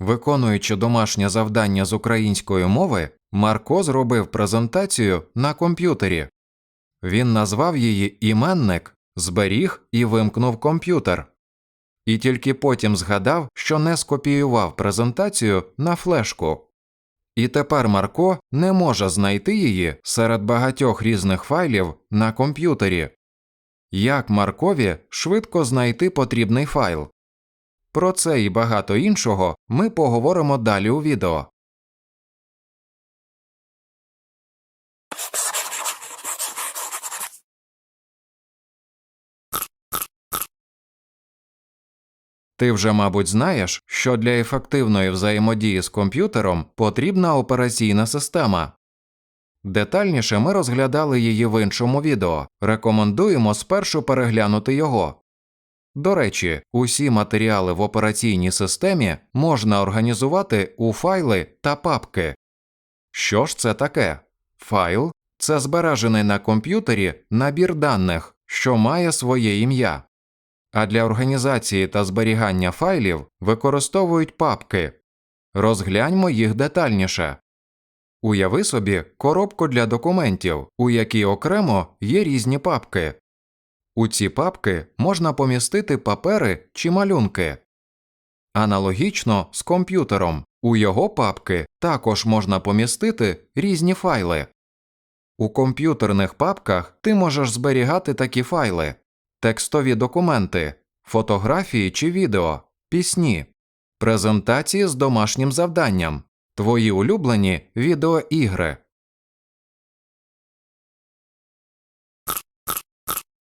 Виконуючи домашнє завдання з української мови, Марко зробив презентацію на комп'ютері. Він назвав її іменник, зберіг і вимкнув комп'ютер. І тільки потім згадав, що не скопіював презентацію на флешку. І тепер Марко не може знайти її серед багатьох різних файлів на комп'ютері. Як Маркові швидко знайти потрібний файл? Про це і багато іншого ми поговоримо далі у відео. Ти вже, мабуть, знаєш, що для ефективної взаємодії з комп'ютером потрібна операційна система. Детальніше ми розглядали її в іншому відео. Рекомендуємо спершу переглянути його. До речі, усі матеріали в операційній системі можна організувати у файли та папки. Що ж це таке? Файл це збережений на комп'ютері набір даних, що має своє ім'я. А для організації та зберігання файлів використовують папки. Розгляньмо їх детальніше. Уяви собі коробку для документів, у якій окремо є різні папки. У ці папки можна помістити папери чи малюнки. Аналогічно з комп'ютером у його папки також можна помістити різні файли. У комп'ютерних папках ти можеш зберігати такі файли текстові документи, фотографії чи відео, пісні, презентації з домашнім завданням, твої улюблені відеоігри.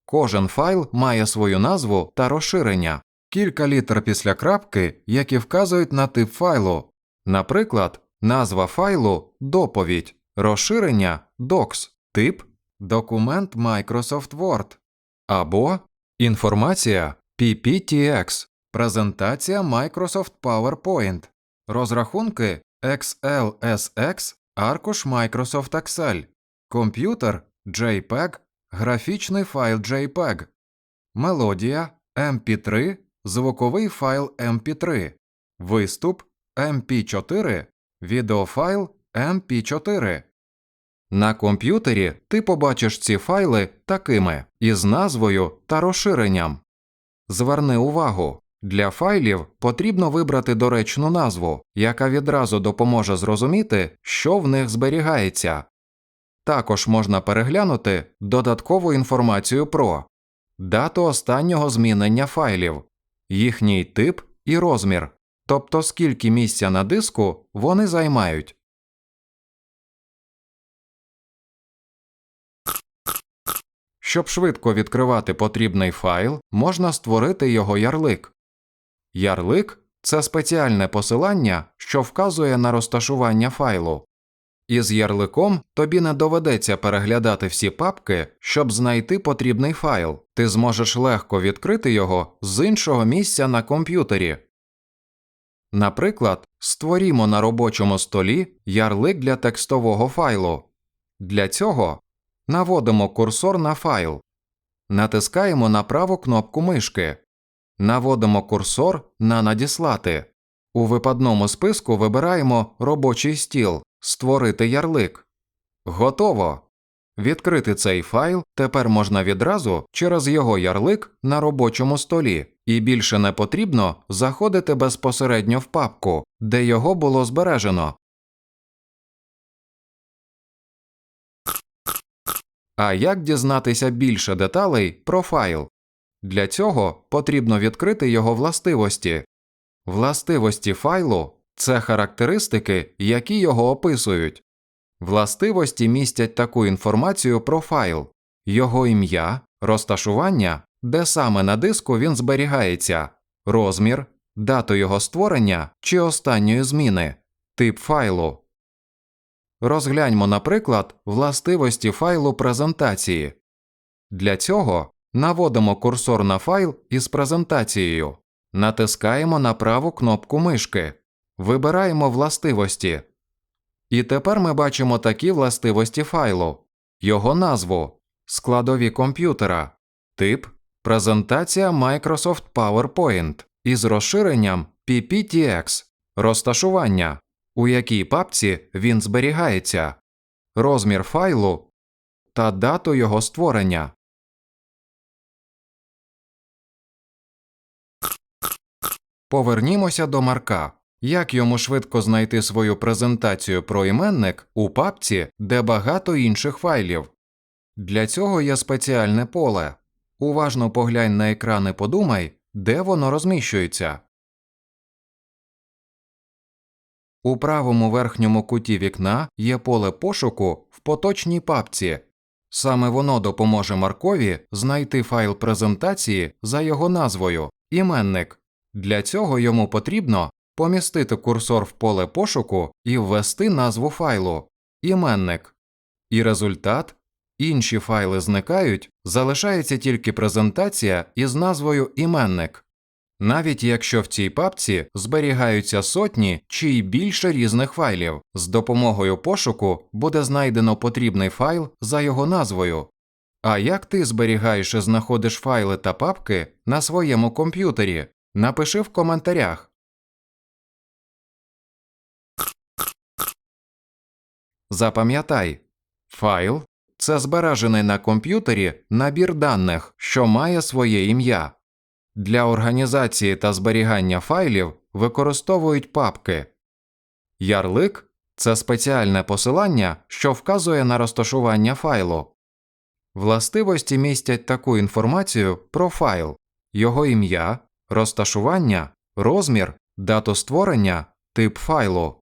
Кожен файл має свою назву та розширення, кілька літер після крапки, які вказують на тип файлу. Наприклад, назва файлу доповідь, розширення docs, тип документ Microsoft Word або інформація PPTX, презентація Microsoft PowerPoint, розрахунки XLSX, аркуш Microsoft Excel, комп'ютер JPEG, графічний файл JPEG, мелодія MP3, звуковий файл MP3, виступ MP4, відеофайл MP4. На комп'ютері ти побачиш ці файли такими із назвою та розширенням. Зверни увагу, для файлів потрібно вибрати доречну назву, яка відразу допоможе зрозуміти, що в них зберігається. Також можна переглянути додаткову інформацію про дату останнього змінення файлів, їхній тип і розмір, тобто скільки місця на диску вони займають. Щоб швидко відкривати потрібний файл, можна створити його ярлик. Ярлик це спеціальне посилання, що вказує на розташування файлу. Із ярликом тобі не доведеться переглядати всі папки, щоб знайти потрібний файл. Ти зможеш легко відкрити його з іншого місця на комп'ютері. Наприклад, створімо на робочому столі ярлик для текстового файлу. Для цього наводимо курсор на файл, натискаємо на праву кнопку мишки, наводимо курсор на Надіслати. У випадному списку вибираємо Робочий стіл, Створити ярлик. Готово. Відкрити цей файл тепер можна відразу через його ярлик на робочому столі, і більше не потрібно заходити безпосередньо в папку, де його було збережено. А як дізнатися більше деталей про файл? Для цього потрібно відкрити його властивості. Властивості файлу це характеристики, які його описують. Властивості містять таку інформацію про файл, його ім'я, розташування, де саме на диску він зберігається, розмір, дату його створення чи останньої зміни, тип файлу. Розгляньмо, наприклад, властивості файлу презентації. Для цього наводимо курсор на файл із презентацією, натискаємо на праву кнопку мишки, вибираємо властивості. І тепер ми бачимо такі властивості файлу, його назву, складові комп'ютера, тип, презентація Microsoft PowerPoint із розширенням PPTX, розташування, у якій папці він зберігається, розмір файлу та дату його створення. Повернімося до Марка. Як йому швидко знайти свою презентацію про іменник у папці, де багато інших файлів? Для цього є спеціальне поле. Уважно поглянь на екран і подумай, де воно розміщується. У правому верхньому куті вікна є поле пошуку в поточній папці. Саме воно допоможе Маркові знайти файл презентації за його назвою іменник. Для цього йому потрібно помістити курсор в поле пошуку і ввести назву файлу іменник. І результат інші файли зникають, залишається тільки презентація із назвою іменник. Навіть якщо в цій папці зберігаються сотні чи й більше різних файлів, з допомогою пошуку буде знайдено потрібний файл за його назвою. А як ти зберігаєш і знаходиш файли та папки на своєму комп'ютері? Напиши в коментарях. Запам'ятай, файл це збережений на комп'ютері набір даних, що має своє ім'я. Для організації та зберігання файлів використовують папки. Ярлик це спеціальне посилання, що вказує на розташування файлу. Властивості містять таку інформацію про файл, його ім'я, розташування, розмір, дату створення, тип файлу.